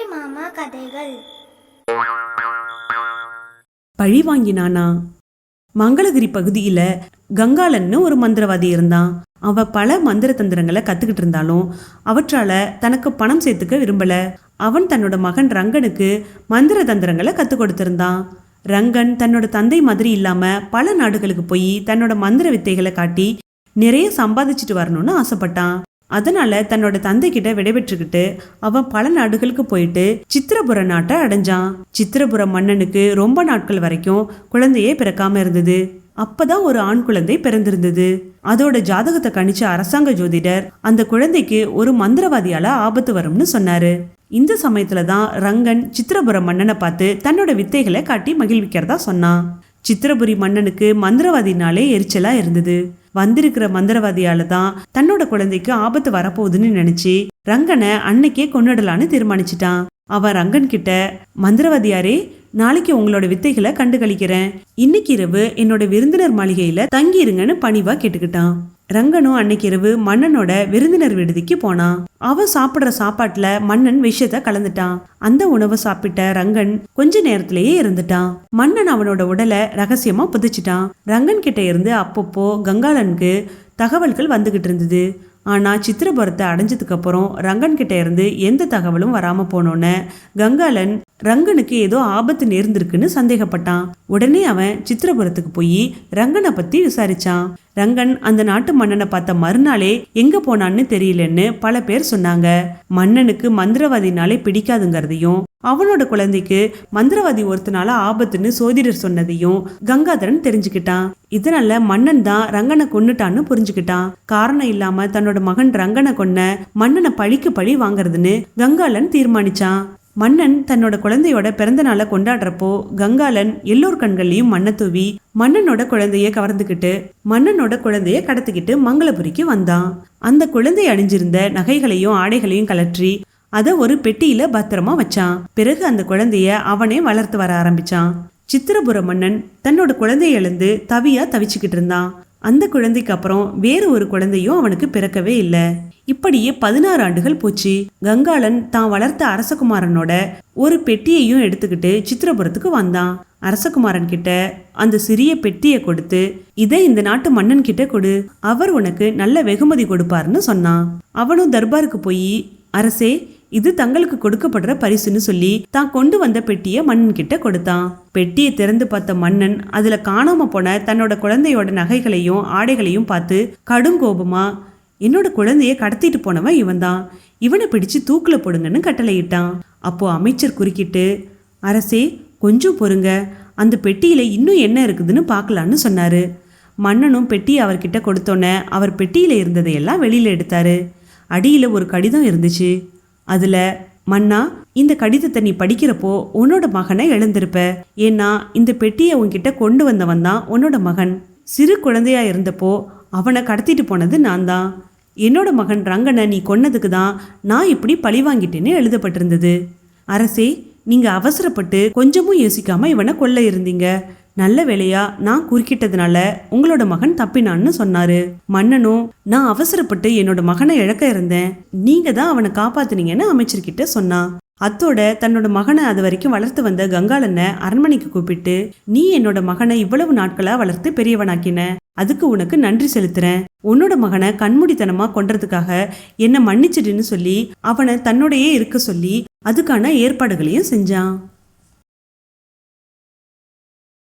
அம்புலி மாமா கதைகள். பழி வாங்கினானா? மங்களகிரி பகுதியில கங்காளன்னு ஒரு மந்திரவாதி இருந்தான். அவ பல மந்திர தந்திரங்களை கத்துக்கிட்டு இருந்தாலும் அவற்றால தனக்கு பணம் சேர்த்துக்க விரும்பல. அவன் தன்னோட மகன் ரங்கனுக்கு மந்திர தந்திரங்களை கத்துக் கொடுத்திருந்தான். ரங்கன் தன்னோட தந்தை மாதிரி இல்லாம பல நாடுகளுக்கு போய் தன்னோட மந்திர வித்தைகளை காட்டி நிறைய சம்பாதிச்சுட்டு வரணும்னு ஆசைப்பட்டான். அதனால தன்னோட தந்தை கிட்ட விடைபெற்றுக்கிட்டு அவன் பல நாடுகளுக்கு போயிட்டு சித்திரபுர நாட்டை அடைஞ்சான். சித்திரபுர மன்னனுக்கு ரொம்ப நாட்கள் வரைக்கும் குழந்தையே பிறக்காம இருந்தது. அப்பதான் ஒரு ஆண் குழந்தை பிறந்திருந்தது. அதோட ஜாதகத்தை கணிச்ச அரசாங்க ஜோதிடர் அந்த குழந்தைக்கு ஒரு மந்திரவாதியால ஆபத்து வரும்னு சொன்னாரு. இந்த சமயத்துல தான் ரங்கன் சித்திரபுர மன்னனை பார்த்து தன்னோட வித்தைகளை காட்டி மகிழ்விக்கிறதா சொன்னான். சித்திரபுரி மன்னனுக்கு மந்திரவாதினாலே எரிச்சலா இருந்தது. வந்திருக்கிற மந்திரவாதியால தான் தன்னோட குழந்தைக்கு ஆபத்து வரப்போகுதுன்னு நினைச்சு ரங்கனை அன்னைக்கே கொண்டுடலான்னு தீர்மானிச்சிட்டான். அவன் ரங்கன் கிட்ட மந்திரவாதியாரே நாளைக்கு உங்களோட வித்தைகளை கண்டு கழிக்கிறேன் இன்னைக்கு இரவு என்னோட விருந்தினர் மாளிகையில தங்கி இருங்கன்னு பணிவா கேட்டுக்கிட்டான். ரங்கனும் அன்னைக்கு இரவு மன்னனோட விருந்தினர் விடுதிக்கு போனான் அவன் சாப்பிடுற சாப்பாட்டுல மன்னன் விஷயத்த கலந்துட்டான். அந்த உணவை சாப்பிட்ட ரங்கன் கொஞ்ச நேரத்திலேயே இருந்துட்டான். மன்னன் அவனோட உடலை ரகசியமா புதிச்சிட்டான். ரங்கன் கிட்ட இருந்து அப்பப்போ கங்காளனுக்கு தகவல்கள் வந்துகிட்டு இருந்தது. ஆனால் சித்திரபுரத்தை அடைஞ்சதுக்கு அப்புறம் ரங்கன் இருந்து எந்த தகவலும் வராமல் போனோன்னு கங்காளன் ரங்கனுக்கு ஏதோ ஆபத்து நேர்ந்திருக்குன்னு சந்தேகப்பட்டான். உடனே அவன் சித்திரபுரத்துக்கு போய் ரங்கனை பத்தி விசாரிச்சான். ரங்கன் அந்த நாட்டு மன்னனை பார்த்த மறுநாளே எங்க போனான்னு தெரியலன்னு பல பேர் சொன்னாங்க. மன்னனுக்கு மந்திரவாதினாலே பிடிக்காதுங்கிறதையும் அவனோட குழந்தைக்கு மந்திரவாதி ஒருத்தனால ஆபத்துன்னு சோதிடர் சொன்னதையும் கங்காதரன் தெரிஞ்சுக்கிட்டான். இதனால மன்னன் தான் ரங்கனை கொன்னுட்டான்னு புரிஞ்சுக்கிட்டான். காரணம் இல்லாம தன்னோட மகன் ரங்கனை கொன்ன மன்னனை பழிக்கு பழி வாங்குறதுன்னு கங்காளன் தீர்மானிச்சான். மன்னன் தன்னோட குழந்தையோட பிறந்த நாளை கொண்டாடுறப்போ கங்காளன் எல்லோர் கண்களையும் மண்ணை தூவி மன்னனோட குழந்தைய கவர்ந்துக்கிட்டு மன்னனோட குழந்தைய கடத்திக்கிட்டு மங்களபுரிக்கு வந்தான். அந்த குழந்தை அணிஞ்சிருந்த நகைகளையும் ஆடைகளையும் கலற்றி அதை ஒரு பெட்டியில பத்திரமா வச்சான். பிறகு அந்த குழந்தைய அவனே வளர்த்து வர ஆரம்பிச்சான். சித்திரபுர மன்னன் தன்னோட குழந்தைய எழுந்து தவியா தவிச்சுக்கிட்டு இருந்தான். அந்த குழந்தைக்கு அப்புறம் வேறு ஒரு குழந்தையும் அவனுக்கு பிறக்கவே இல்லை. இப்படியே பதினாறு ஆண்டுகள் போச்சு. கங்காளன் தான் வளர்த்த அரசகுமாரனோட ஒரு பெட்டியையும் எடுத்துக்கிட்டு சித்திரபுரத்துக்கு வந்தான். அரசகுமாரன் கிட்ட அந்த சிறிய பெட்டியை கொடுத்து இதை இந்த நாட்டு மன்னன் கிட்ட கொடு. அவர் உனக்கு நல்ல வெகுமதி கொடுப்பாருன்னு சொன்னான். அவனும் தர்பாருக்கு போய் அரசே இது தங்களுக்கு கொடுக்கப்படுற பரிசுன்னு சொல்லி தான் கொண்டு வந்த பெட்டியை மன்னன் கிட்ட கொடுத்தான். பெட்டியை திறந்து பார்த்த மன்னன் அதுல காணாம போன தன்னோட குழந்தையோட நகைகளையும் ஆடைகளையும் பார்த்து கடும் கோபமா? என்னோட குழந்தைய கடத்திட்டு போனவன் இவன் தான் இவனை பிடிச்சு தூக்குல போடுங்கன்னு கட்டளையிட்டான். அப்போ அமைச்சர் குறுக்கிட்டு அரசே கொஞ்சம் பொறுங்க. அந்த பெட்டியில இன்னும் என்ன இருக்குதுன்னு பார்க்கலான்னு சொன்னாரு. மன்னனும் பெட்டியை அவர்கிட்ட கொடுத்தோன்னே அவர் பெட்டியில இருந்ததையெல்லாம் வெளியில எடுத்தாரு. அடியில ஒரு கடிதம் இருந்துச்சு. அதுல மன்னா இந்த கடிதத்தை நீ படிக்கிறப்போ உன்னோட மகனை இழந்திருப்ப ஏன்னா இந்த பெட்டியை உன்கிட்ட கொண்டு வந்தவன் தான் உன்னோட மகன். சிறு குழந்தையா இருந்தப்போ அவனை கடத்திட்டு போனது நான் தான். என்னோட மகன் ரங்கனை நீ கொன்னதுக்கு தான் நான் இப்படி பழி வாங்கிட்டேன்னு எழுதப்பட்டிருந்தது. அரசே நீங்க அவசரப்பட்டு கொஞ்சமும் யோசிக்காம இவனை கொல்ல இருந்தீங்க. நல்ல வேளையா நான் குறுக்கிட்டதுனால உங்களோட மகன் தப்பினான்னு சொன்னாரு. மன்னனும் நான் அவசரப்பட்டு என்னோட மகனை இழக்க இருந்தேன். நீங்க தான் அவனை காப்பாத்துனீங்கன்னு அமைச்சர்கிட்ட சொன்னான் அத்தோட தன்னோட மகனை அது வரைக்கும் வளர்த்து வந்த கங்காளனை அரண்மனைக்கு கூப்பிட்டு நீ என்னோட மகனை இவ்வளவு நாட்களா வளர்த்து பெரியவனாக்கின. அதுக்கு உனக்கு நன்றி செலுத்துறேன். உன்னோட மகனை கண்மூடித்தனமா கொன்றதுக்காக என்னை மன்னிச்சிடுன்னு சொல்லி அவனை தன்னோடையே இருக்க சொல்லி அதுக்கான ஏற்பாடுகளையும் செஞ்சான்.